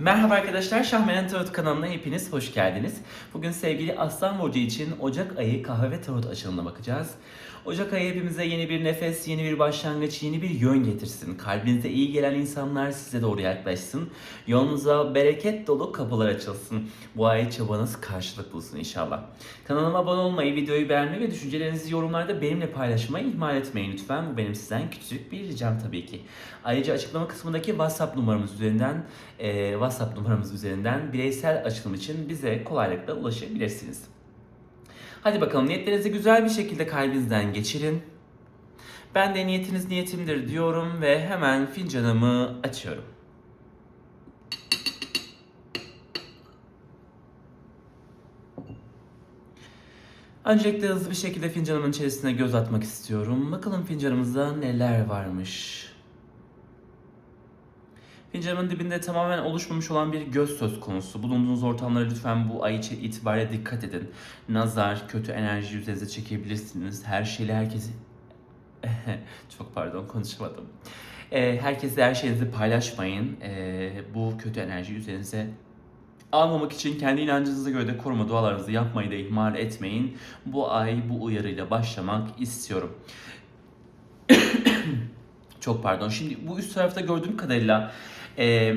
Merhaba arkadaşlar, Şahmeran Tarot kanalına hepiniz hoş geldiniz. Bugün sevgili Aslan Burcu için Ocak ayı kahve ve tarot açılımına bakacağız. Ocak ayı hepimize yeni bir nefes, yeni bir başlangıç, yeni bir yön getirsin. Kalbinize iyi gelen insanlar size doğru yaklaşsın. Yolunuza bereket dolu kapılar açılsın. Bu ay çabanız karşılık bulsun inşallah. Kanalıma abone olmayı, videoyu beğenmeyi ve düşüncelerinizi yorumlarda benimle paylaşmayı ihmal etmeyin lütfen. Bu benim sizden küçük bir ricam tabii ki. Ayrıca açıklama kısmındaki WhatsApp numaramız üzerinden e, WhatsApp numaramız üzerinden bireysel açılım için bize kolaylıkla ulaşabilirsiniz. Hadi bakalım niyetlerinizi güzel bir şekilde kalbinizden geçirin. Ben de niyetiniz niyetimdir diyorum ve hemen fincanımı açıyorum. Öncelikle hızlı bir şekilde fincanımın içerisine göz atmak istiyorum. Bakalım fincanımızda neler varmış. Fincanımın dibinde tamamen oluşmamış olan bir göz söz konusu. Bulunduğunuz ortamlara lütfen bu ay içi itibariyle dikkat edin. Nazar, kötü enerji üzerinize çekebilirsiniz. Her şeyle herkesi... Çok pardon konuşamadım. Ee, herkesle her şeyinizi paylaşmayın. Ee, bu kötü enerji üzerinize almamak için kendi inancınıza göre de koruma dualarınızı yapmayı da ihmal etmeyin. Bu ay bu uyarıyla başlamak istiyorum. Çok pardon. Şimdi bu üst tarafta gördüğüm kadarıyla e,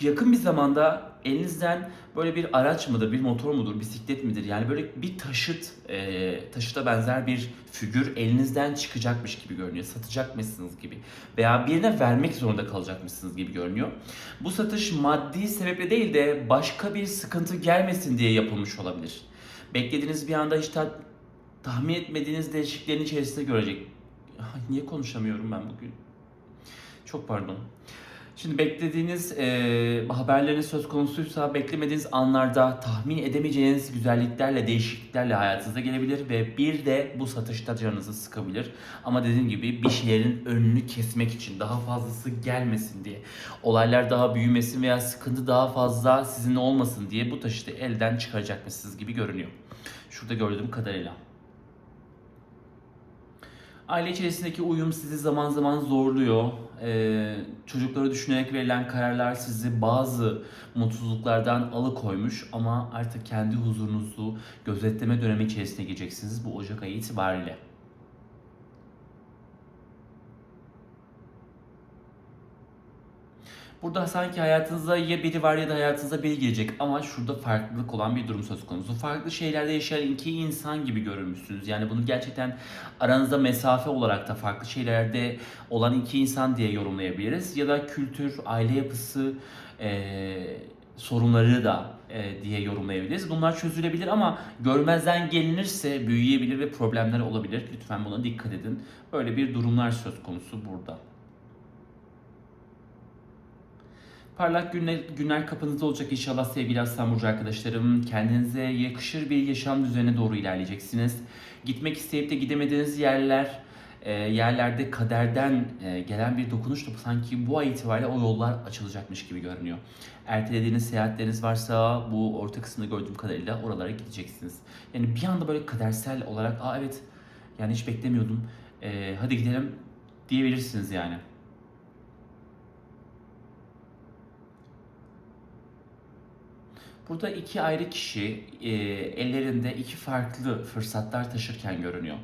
yakın bir zamanda elinizden böyle bir araç mıdır, bir motor mudur, bisiklet midir? Yani böyle bir taşıt, e, taşıta benzer bir figür elinizden çıkacakmış gibi görünüyor. Satacakmışsınız gibi. Veya birine vermek zorunda kalacakmışsınız gibi görünüyor. Bu satış maddi sebeple değil de başka bir sıkıntı gelmesin diye yapılmış olabilir. Beklediğiniz bir anda hiç ta- tahmin etmediğiniz değişikliklerin içerisinde görecek. Niye konuşamıyorum ben bugün? Çok pardon. Şimdi beklediğiniz e, haberleriniz söz konusuysa beklemediğiniz anlarda tahmin edemeyeceğiniz güzelliklerle, değişikliklerle hayatınıza gelebilir ve bir de bu satışta canınızı sıkabilir. Ama dediğim gibi bir şeylerin önünü kesmek için daha fazlası gelmesin diye, olaylar daha büyümesin veya sıkıntı daha fazla sizin olmasın diye bu taşıtı elden çıkaracakmışsınız gibi görünüyor. Şurada gördüğüm kadarıyla. Aile içerisindeki uyum sizi zaman zaman zorluyor. Ee, çocukları düşünerek verilen kararlar sizi bazı mutsuzluklardan alıkoymuş ama artık kendi huzurunuzu gözetleme dönemi içerisine gireceksiniz bu Ocak ayı itibariyle. Burada sanki hayatınızda ya biri var ya da hayatınıza biri gelecek ama şurada farklılık olan bir durum söz konusu. Farklı şeylerde yaşayan iki insan gibi görünmüşsünüz. Yani bunu gerçekten aranızda mesafe olarak da farklı şeylerde olan iki insan diye yorumlayabiliriz. Ya da kültür, aile yapısı, eee sorunları da e, diye yorumlayabiliriz. Bunlar çözülebilir ama görmezden gelinirse büyüyebilir ve problemler olabilir. Lütfen buna dikkat edin. Böyle bir durumlar söz konusu burada. Parlak günler, günler kapınızda olacak inşallah sevgili Aslan Burcu arkadaşlarım. Kendinize yakışır bir yaşam düzenine doğru ilerleyeceksiniz. Gitmek isteyip de gidemediğiniz yerler, e, yerlerde kaderden e, gelen bir dokunuşla sanki bu ay itibariyle o yollar açılacakmış gibi görünüyor. Ertelediğiniz seyahatleriniz varsa bu orta kısmında gördüğüm kadarıyla oralara gideceksiniz. Yani bir anda böyle kadersel olarak aa evet yani hiç beklemiyordum e, hadi gidelim diyebilirsiniz yani. Burada iki ayrı kişi e, ellerinde iki farklı fırsatlar taşırken görünüyor.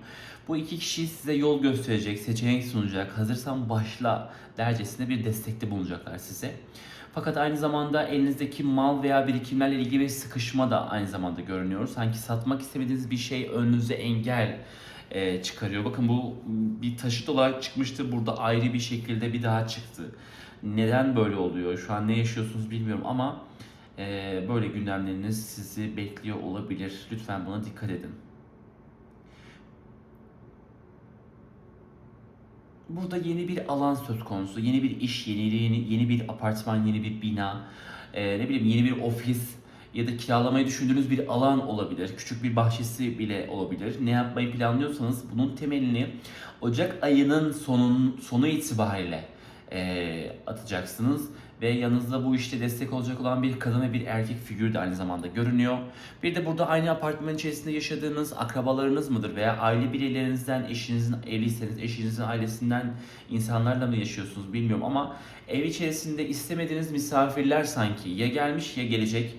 Bu iki kişi size yol gösterecek, seçenek sunacak, hazırsan başla dercesine bir destekte bulunacaklar size. Fakat aynı zamanda elinizdeki mal veya birikimlerle ilgili bir sıkışma da aynı zamanda görünüyor. Sanki satmak istemediğiniz bir şey önünüze engel e, çıkarıyor. Bakın bu bir taşıt olarak çıkmıştı. Burada ayrı bir şekilde bir daha çıktı. Neden böyle oluyor? Şu an ne yaşıyorsunuz bilmiyorum ama böyle gündemleriniz sizi bekliyor olabilir. Lütfen buna dikkat edin. Burada yeni bir alan söz konusu. Yeni bir iş, yeni yeni, yeni bir apartman, yeni bir bina, e, ne bileyim yeni bir ofis ya da kiralamayı düşündüğünüz bir alan olabilir. Küçük bir bahçesi bile olabilir. Ne yapmayı planlıyorsanız bunun temelini Ocak ayının sonun, sonu itibariyle e, atacaksınız ve yanınızda bu işte destek olacak olan bir kadın ve bir erkek figürü de aynı zamanda görünüyor. Bir de burada aynı apartman içerisinde yaşadığınız akrabalarınız mıdır veya aile bireylerinizden, eşinizin evliyseniz eşinizin ailesinden insanlarla mı yaşıyorsunuz bilmiyorum ama ev içerisinde istemediğiniz misafirler sanki ya gelmiş ya gelecek.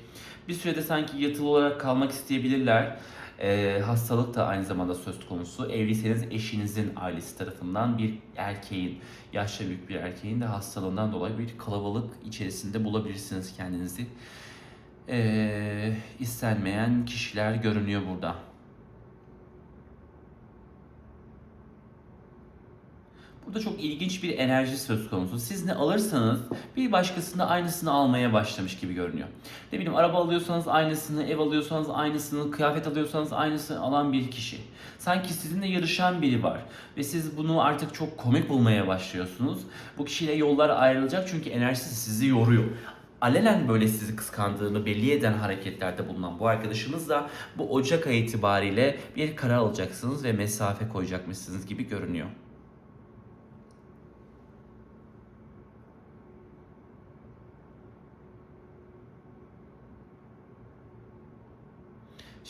Bir sürede sanki yatılı olarak kalmak isteyebilirler. Ee, hastalık da aynı zamanda söz konusu. Evliyseniz eşinizin ailesi tarafından bir erkeğin, yaşça büyük bir erkeğin de hastalığından dolayı bir kalabalık içerisinde bulabilirsiniz kendinizi. Ee, istenmeyen kişiler görünüyor burada. Burada çok ilginç bir enerji söz konusu. Siz ne alırsanız bir başkasında aynısını almaya başlamış gibi görünüyor. Ne bileyim araba alıyorsanız aynısını, ev alıyorsanız aynısını, kıyafet alıyorsanız aynısını alan bir kişi. Sanki sizinle yarışan biri var ve siz bunu artık çok komik bulmaya başlıyorsunuz. Bu kişiyle yollar ayrılacak çünkü enerjisi sizi yoruyor alenen böyle sizi kıskandığını belli eden hareketlerde bulunan bu arkadaşınız da bu Ocak ayı itibariyle bir karar alacaksınız ve mesafe koyacakmışsınız gibi görünüyor.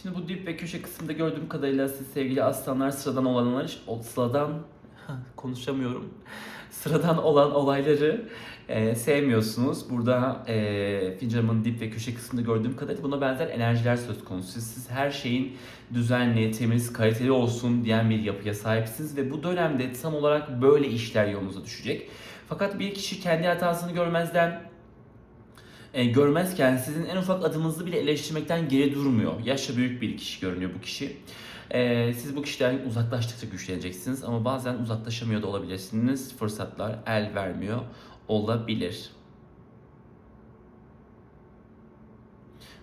Şimdi bu dip ve köşe kısmında gördüğüm kadarıyla siz sevgili aslanlar sıradan olanlar, sıradan konuşamıyorum. Sıradan olan olayları e, sevmiyorsunuz. Burada e, fincanımın dip ve köşe kısmında gördüğüm kadarıyla buna benzer enerjiler söz konusu. Siz, siz her şeyin düzenli, temiz, kaliteli olsun diyen bir yapıya sahipsiniz ve bu dönemde tam olarak böyle işler yolunuza düşecek. Fakat bir kişi kendi hatasını görmezden e, görmezken sizin en ufak adımınızı bile eleştirmekten geri durmuyor. Yaşça büyük bir kişi görünüyor bu kişi. E, siz bu kişiden uzaklaştıkça güçleneceksiniz ama bazen uzaklaşamıyor da olabilirsiniz. Fırsatlar el vermiyor olabilir.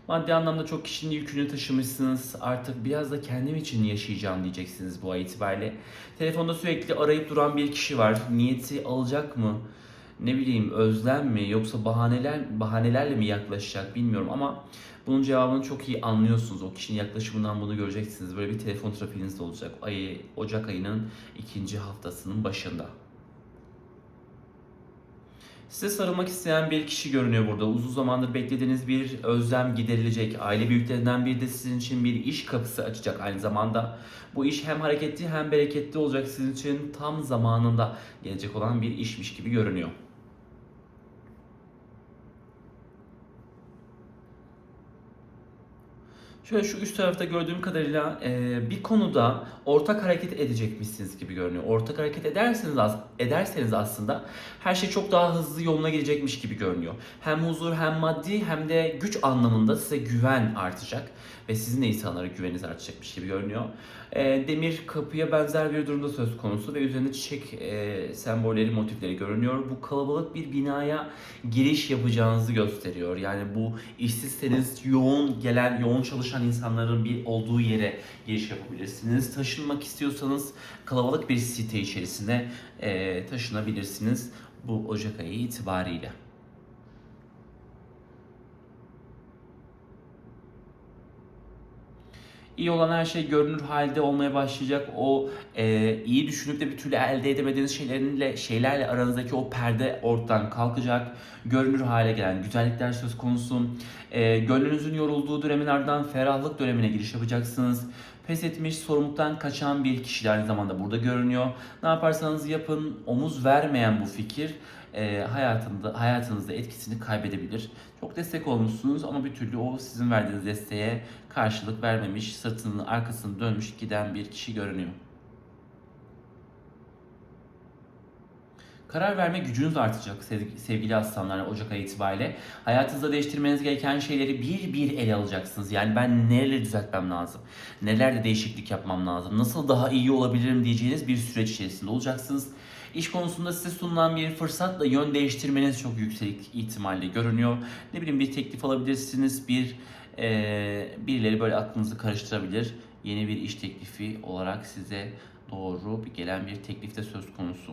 Maddi anlamda çok kişinin yükünü taşımışsınız. Artık biraz da kendim için yaşayacağım diyeceksiniz bu ay itibariyle. Telefonda sürekli arayıp duran bir kişi var. Niyeti alacak mı? Ne bileyim özlem mi yoksa bahaneler bahanelerle mi yaklaşacak bilmiyorum ama bunun cevabını çok iyi anlıyorsunuz. O kişinin yaklaşımından bunu göreceksiniz. Böyle bir telefon trafiğiniz de olacak. Ayı, Ocak ayının ikinci haftasının başında. Size sarılmak isteyen bir kişi görünüyor burada. Uzun zamandır beklediğiniz bir özlem giderilecek. Aile büyüklerinden biri de sizin için bir iş kapısı açacak aynı zamanda. Bu iş hem hareketli hem bereketli olacak sizin için tam zamanında gelecek olan bir işmiş gibi görünüyor. Şöyle şu üst tarafta gördüğüm kadarıyla e, bir konuda ortak hareket edecekmişsiniz gibi görünüyor. Ortak hareket ederseniz az, ederseniz aslında her şey çok daha hızlı yoluna girecekmiş gibi görünüyor. Hem huzur hem maddi hem de güç anlamında size güven artacak ve sizin de insanlara güveniniz artacakmış gibi görünüyor. E, demir kapıya benzer bir durumda söz konusu ve üzerinde çiçek e, sembolleri, motifleri görünüyor. Bu kalabalık bir binaya giriş yapacağınızı gösteriyor. Yani bu işsizseniz yoğun gelen, yoğun çalışan insanların bir olduğu yere giriş yapabilirsiniz. Taşınmak istiyorsanız kalabalık bir site içerisine e, taşınabilirsiniz bu Ocak ayı itibariyle. İyi olan her şey görünür halde olmaya başlayacak. O e, iyi düşünüp de bir türlü elde edemediğiniz şeylerle şeylerle aranızdaki o perde ortadan kalkacak. Görünür hale gelen güzellikler söz konusu. E, gönlünüzün yorulduğu dönemin ardından ferahlık dönemine giriş yapacaksınız. Pes etmiş, sorumluluktan kaçan bir kişi aynı zamanda burada görünüyor. Ne yaparsanız yapın, omuz vermeyen bu fikir e, hayatında hayatınızda etkisini kaybedebilir. Çok destek olmuşsunuz ama bir türlü o sizin verdiğiniz desteğe karşılık vermemiş, sırtını arkasını dönmüş giden bir kişi görünüyor. Karar verme gücünüz artacak sevgili aslanlar Ocak ayı itibariyle. Hayatınızda değiştirmeniz gereken şeyleri bir bir ele alacaksınız. Yani ben nereleri düzeltmem lazım? Nelerde değişiklik yapmam lazım? Nasıl daha iyi olabilirim diyeceğiniz bir süreç içerisinde olacaksınız. İş konusunda size sunulan bir fırsatla yön değiştirmeniz çok yüksek ihtimalle görünüyor. Ne bileyim bir teklif alabilirsiniz, bir e, birileri böyle aklınızı karıştırabilir. Yeni bir iş teklifi olarak size doğru bir gelen bir teklifte söz konusu.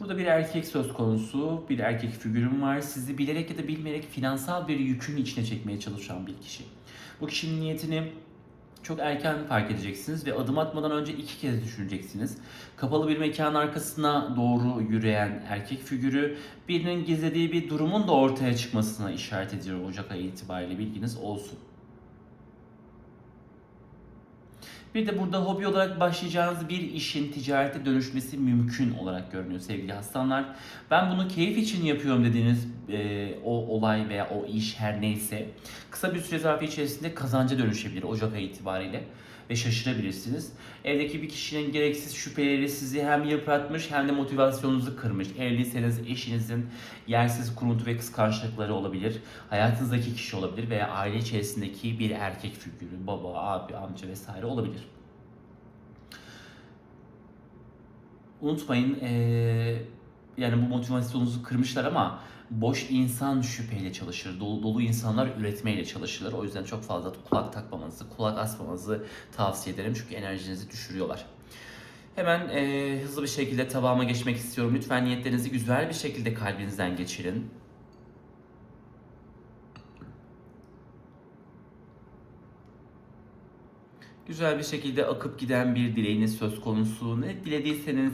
Burada bir erkek söz konusu, bir erkek figürüm var. Sizi bilerek ya da bilmeyerek finansal bir yükün içine çekmeye çalışan bir kişi. Bu kişinin niyetini çok erken fark edeceksiniz ve adım atmadan önce iki kez düşüneceksiniz. Kapalı bir mekanın arkasına doğru yürüyen erkek figürü birinin gizlediği bir durumun da ortaya çıkmasına işaret ediyor Ocak ayı itibariyle bilginiz olsun. Bir de burada hobi olarak başlayacağınız bir işin ticarete dönüşmesi mümkün olarak görünüyor sevgili aslanlar. Ben bunu keyif için yapıyorum dediğiniz e, o olay veya o iş her neyse kısa bir süre zarfı içerisinde kazanca dönüşebilir Ocak ayı itibariyle ve şaşırabilirsiniz. Evdeki bir kişinin gereksiz şüpheleri sizi hem yıpratmış hem de motivasyonunuzu kırmış. Evliyseniz eşinizin yersiz kuruntu ve kıskançlıkları olabilir. Hayatınızdaki kişi olabilir veya aile içerisindeki bir erkek figürü, baba, abi, amca vesaire olabilir. Unutmayın eee, yani bu motivasyonunuzu kırmışlar ama boş insan şüpheyle çalışır. Dolu, dolu insanlar üretmeyle çalışırlar. O yüzden çok fazla kulak takmamanızı, kulak asmamanızı tavsiye ederim. Çünkü enerjinizi düşürüyorlar. Hemen eee, hızlı bir şekilde tabağıma geçmek istiyorum. Lütfen niyetlerinizi güzel bir şekilde kalbinizden geçirin. Güzel bir şekilde akıp giden bir dileğiniz söz konusu. Ne dilediyseniz,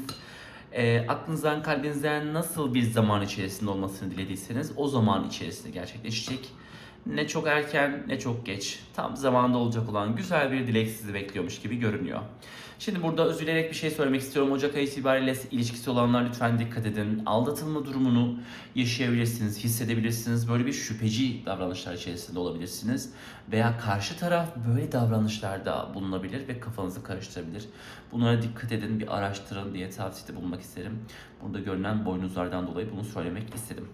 e, aklınızdan, kalbinizden nasıl bir zaman içerisinde olmasını dilediyseniz o zaman içerisinde gerçekleşecek. Ne çok erken ne çok geç. Tam zamanda olacak olan güzel bir dilek sizi bekliyormuş gibi görünüyor. Şimdi burada üzülerek bir şey söylemek istiyorum. Ocak ayı itibariyle ilişkisi olanlar lütfen dikkat edin. Aldatılma durumunu yaşayabilirsiniz, hissedebilirsiniz. Böyle bir şüpheci davranışlar içerisinde olabilirsiniz. Veya karşı taraf böyle davranışlarda bulunabilir ve kafanızı karıştırabilir. Bunlara dikkat edin, bir araştırın diye tavsiyede bulunmak isterim. Burada görünen boynuzlardan dolayı bunu söylemek istedim.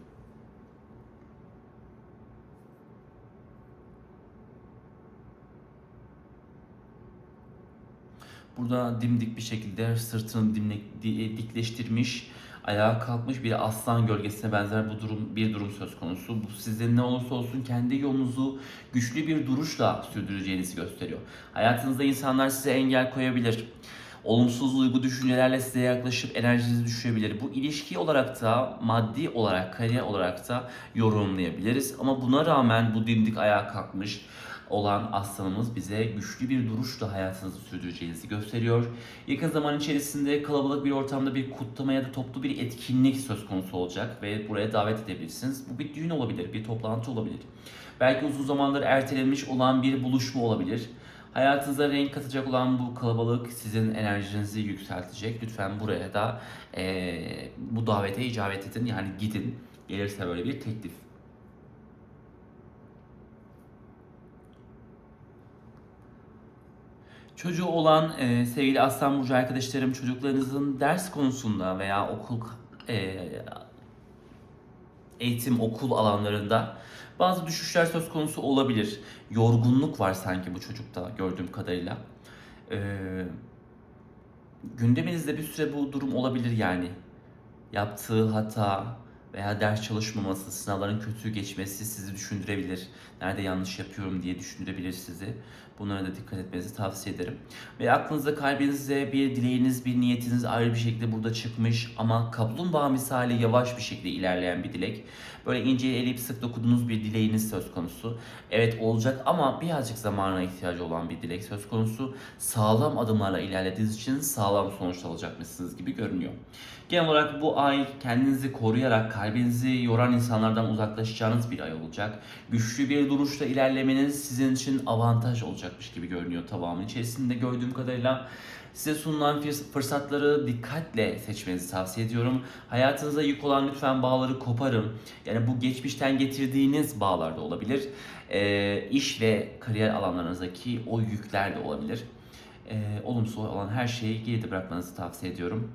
Burada dimdik bir şekilde sırtını dimdik, di- dikleştirmiş, ayağa kalkmış bir aslan gölgesine benzer bu durum bir durum söz konusu. Bu sizin ne olursa olsun kendi yolunuzu güçlü bir duruşla sürdüreceğinizi gösteriyor. Hayatınızda insanlar size engel koyabilir. Olumsuz duygu düşüncelerle size yaklaşıp enerjinizi düşürebilir. Bu ilişki olarak da maddi olarak, kariyer olarak da yorumlayabiliriz. Ama buna rağmen bu dimdik ayağa kalkmış, olan aslanımız bize güçlü bir duruşla hayatınızı sürdüreceğinizi gösteriyor. Yakın zaman içerisinde kalabalık bir ortamda bir kutlama ya da toplu bir etkinlik söz konusu olacak ve buraya davet edebilirsiniz. Bu bir düğün olabilir, bir toplantı olabilir. Belki uzun zamandır ertelenmiş olan bir buluşma olabilir. Hayatınıza renk katacak olan bu kalabalık sizin enerjinizi yükseltecek. Lütfen buraya da eee, bu davete icabet edin. Yani gidin. Gelirse böyle bir teklif. Çocuğu olan e, sevgili Aslan Burcu arkadaşlarım çocuklarınızın ders konusunda veya okul e, eğitim okul alanlarında bazı düşüşler söz konusu olabilir. Yorgunluk var sanki bu çocukta gördüğüm kadarıyla. E, gündeminizde bir süre bu durum olabilir yani. Yaptığı hata veya ders çalışmaması, sınavların kötü geçmesi sizi düşündürebilir. Nerede yanlış yapıyorum diye düşündürebilir sizi. Bunlara da dikkat etmenizi tavsiye ederim. Ve aklınızda kalbinizde bir dileğiniz, bir niyetiniz ayrı bir şekilde burada çıkmış ama kaplumbağa misali yavaş bir şekilde ilerleyen bir dilek. Böyle ince eleyip sık dokunduğunuz bir dileğiniz söz konusu. Evet olacak ama birazcık zamana ihtiyacı olan bir dilek söz konusu. Sağlam adımlarla ilerlediğiniz için sağlam sonuç alacakmışsınız gibi görünüyor. Genel olarak bu ay kendinizi koruyarak kalbinizi yoran insanlardan uzaklaşacağınız bir ay olacak. Güçlü bir duruşla ilerlemeniz sizin için avantaj olacakmış gibi görünüyor tamamı içerisinde gördüğüm kadarıyla. Size sunulan fırs- fırsatları dikkatle seçmenizi tavsiye ediyorum. Hayatınıza yük olan lütfen bağları koparın. Yani bu geçmişten getirdiğiniz bağlar da olabilir. Ee, iş ve kariyer alanlarınızdaki o yükler de olabilir. Ee, olumsuz olan her şeyi geride bırakmanızı tavsiye ediyorum.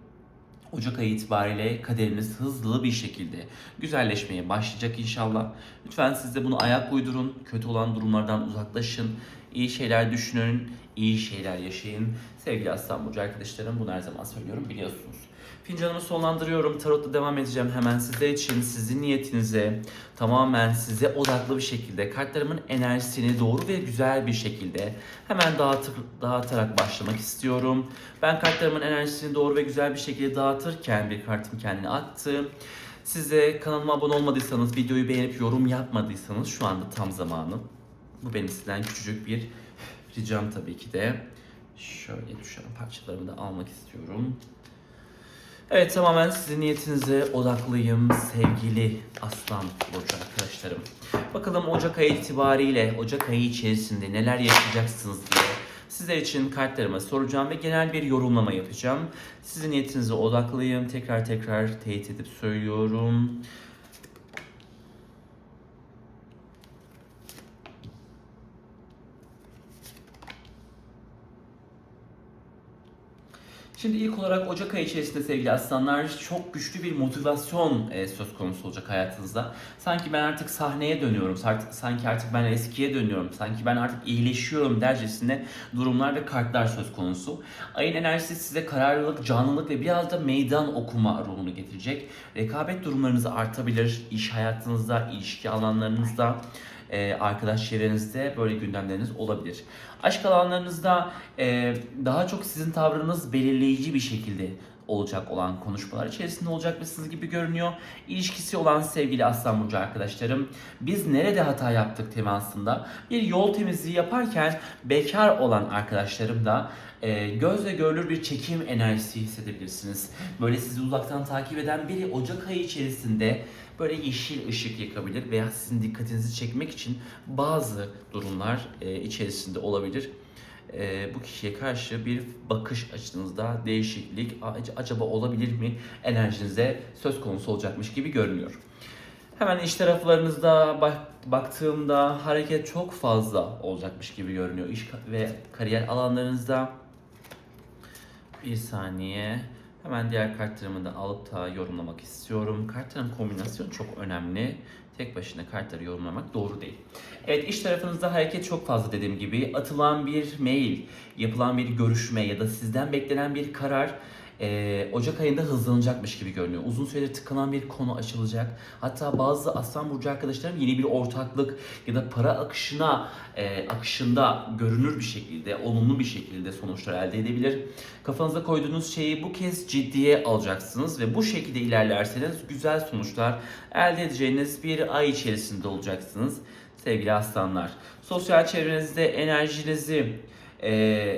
Ocak ayı itibariyle kaderiniz hızlı bir şekilde güzelleşmeye başlayacak inşallah. Lütfen siz de bunu ayak uydurun. Kötü olan durumlardan uzaklaşın. İyi şeyler düşünün. iyi şeyler yaşayın. Sevgili Aslan Burcu arkadaşlarım bunu her zaman söylüyorum biliyorsunuz. Fincanımı sonlandırıyorum. Tarotla devam edeceğim hemen sizler için. Sizin niyetinize tamamen size odaklı bir şekilde kartlarımın enerjisini doğru ve güzel bir şekilde hemen dağıtır, dağıtarak başlamak istiyorum. Ben kartlarımın enerjisini doğru ve güzel bir şekilde dağıtırken bir kartım kendini attı. Size kanalıma abone olmadıysanız, videoyu beğenip yorum yapmadıysanız şu anda tam zamanı. Bu benim sizden küçücük bir ricam tabii ki de. Şöyle düşen parçalarımı da almak istiyorum. Evet tamamen sizin niyetinize odaklıyım sevgili Aslan Burcu arkadaşlarım. Bakalım Ocak ayı itibariyle Ocak ayı içerisinde neler yaşayacaksınız diye sizler için kartlarıma soracağım ve genel bir yorumlama yapacağım. Sizin niyetinize odaklıyım. Tekrar tekrar teyit edip söylüyorum. Şimdi ilk olarak Ocak ayı içerisinde sevgili aslanlar çok güçlü bir motivasyon e, söz konusu olacak hayatınızda. Sanki ben artık sahneye dönüyorum, sanki artık ben eskiye dönüyorum, sanki ben artık iyileşiyorum dercesine durumlar ve kartlar söz konusu. Ayın enerjisi size kararlılık, canlılık ve biraz da meydan okuma ruhunu getirecek. Rekabet durumlarınız artabilir, iş hayatınızda, ilişki alanlarınızda e, arkadaş çevrenizde böyle gündemleriniz olabilir. Aşk alanlarınızda e, daha çok sizin tavrınız belirleyici bir şekilde olacak olan konuşmalar içerisinde olacak mısınız gibi görünüyor. İlişkisi olan sevgili Aslan Burcu arkadaşlarım, biz nerede hata yaptık temasında bir yol temizliği yaparken bekar olan arkadaşlarım da e, gözle görülür bir çekim enerjisi hissedebilirsiniz. Böyle sizi uzaktan takip eden biri Ocak ayı içerisinde böyle yeşil ışık yakabilir veya sizin dikkatinizi çekmek için bazı durumlar e, içerisinde olabilir. E, bu kişiye karşı bir bakış açınızda değişiklik ac- acaba olabilir mi enerjinize söz konusu olacakmış gibi görünüyor. Hemen iş taraflarınızda bak- baktığımda hareket çok fazla olacakmış gibi görünüyor. İş ve kariyer alanlarınızda bir saniye. Hemen diğer kartlarımı da alıp da yorumlamak istiyorum. Kartların kombinasyonu çok önemli. Tek başına kartları yorumlamak doğru değil. Evet iş tarafınızda hareket çok fazla dediğim gibi. Atılan bir mail, yapılan bir görüşme ya da sizden beklenen bir karar e, Ocak ayında hızlanacakmış gibi görünüyor. Uzun süredir tıkanan bir konu açılacak. Hatta bazı Aslan Burcu arkadaşlarım yeni bir ortaklık ya da para akışına e, akışında görünür bir şekilde, olumlu bir şekilde sonuçlar elde edebilir. Kafanıza koyduğunuz şeyi bu kez ciddiye alacaksınız ve bu şekilde ilerlerseniz güzel sonuçlar elde edeceğiniz bir ay içerisinde olacaksınız sevgili aslanlar. Sosyal çevrenizde enerjinizi e,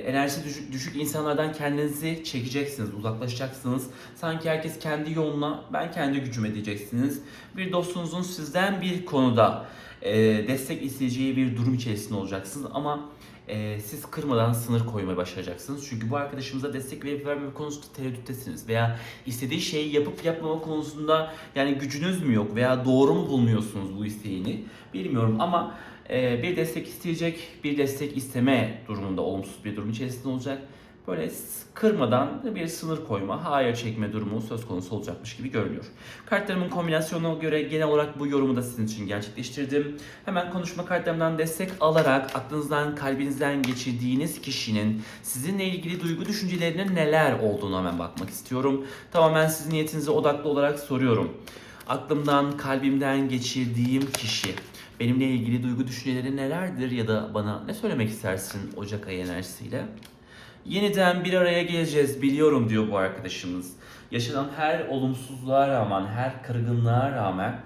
enerjisi düşük, düşük insanlardan kendinizi çekeceksiniz, uzaklaşacaksınız. Sanki herkes kendi yoluna, ben kendi gücüme diyeceksiniz. Bir dostunuzun sizden bir konuda e, destek isteyeceği bir durum içerisinde olacaksınız ama e, siz kırmadan sınır koymayı başaracaksınız. Çünkü bu arkadaşımıza destek verip vermeme konusunda tereddüttesiniz veya istediği şeyi yapıp yapmama konusunda yani gücünüz mü yok veya doğru mu bulmuyorsunuz bu isteğini bilmiyorum ama bir destek isteyecek, bir destek isteme durumunda olumsuz bir durum içerisinde olacak. Böyle kırmadan bir sınır koyma, hayır çekme durumu söz konusu olacakmış gibi görünüyor. Kartlarımın kombinasyonuna göre genel olarak bu yorumu da sizin için gerçekleştirdim. Hemen konuşma kartlarımdan destek alarak aklınızdan, kalbinizden geçirdiğiniz kişinin sizinle ilgili duygu düşüncelerinin neler olduğunu hemen bakmak istiyorum. Tamamen sizin niyetinize odaklı olarak soruyorum. Aklımdan, kalbimden geçirdiğim kişi benimle ilgili duygu düşünceleri nelerdir ya da bana ne söylemek istersin Ocak ayı enerjisiyle? Yeniden bir araya geleceğiz biliyorum diyor bu arkadaşımız. Yaşanan her olumsuzluğa rağmen, her kırgınlığa rağmen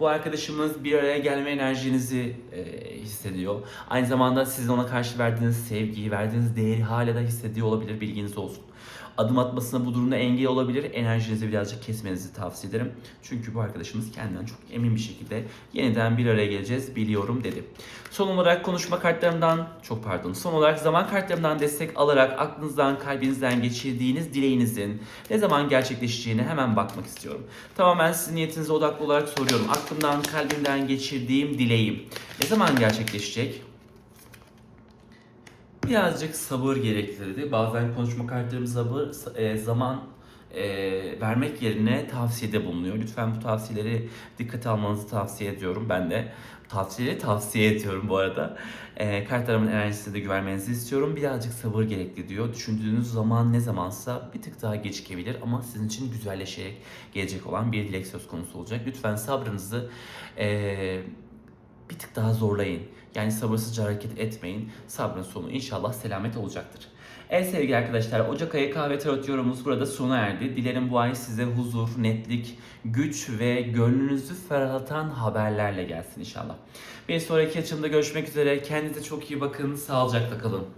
bu arkadaşımız bir araya gelme enerjinizi e, hissediyor. Aynı zamanda sizin ona karşı verdiğiniz sevgiyi, verdiğiniz değeri hala da hissediyor olabilir bilginiz olsun. Adım atmasına bu durumda engel olabilir. Enerjinizi birazcık kesmenizi tavsiye ederim. Çünkü bu arkadaşımız kendinden çok emin bir şekilde yeniden bir araya geleceğiz biliyorum dedi. Son olarak konuşma kartlarımdan, çok pardon, son olarak zaman kartlarımdan destek alarak aklınızdan, kalbinizden geçirdiğiniz dileğinizin ne zaman gerçekleşeceğine hemen bakmak istiyorum. Tamamen sizin niyetinize odaklı olarak soruyorum. Aklımdan, kalbimden geçirdiğim dileğim ne zaman gerçekleşecek? Birazcık sabır gerektirdi. Bazen konuşma kartlarım sabır, e, zaman e, vermek yerine tavsiyede bulunuyor. Lütfen bu tavsiyeleri dikkate almanızı tavsiye ediyorum. Ben de tavsiyeleri tavsiye ediyorum bu arada. E, kartlarımın enerjisine de güvenmenizi istiyorum. Birazcık sabır gerekli diyor. Düşündüğünüz zaman ne zamansa bir tık daha gecikebilir ama sizin için güzelleşerek gelecek olan bir dilek söz konusu olacak. Lütfen sabrınızı e, bir tık daha zorlayın. Yani sabırsızca hareket etmeyin. Sabrın sonu inşallah selamet olacaktır. Evet sevgili arkadaşlar Ocak ayı kahve tarot yorumumuz burada sona erdi. Dilerim bu ay size huzur, netlik, güç ve gönlünüzü ferahlatan haberlerle gelsin inşallah. Bir sonraki açımda görüşmek üzere. Kendinize çok iyi bakın. Sağlıcakla kalın.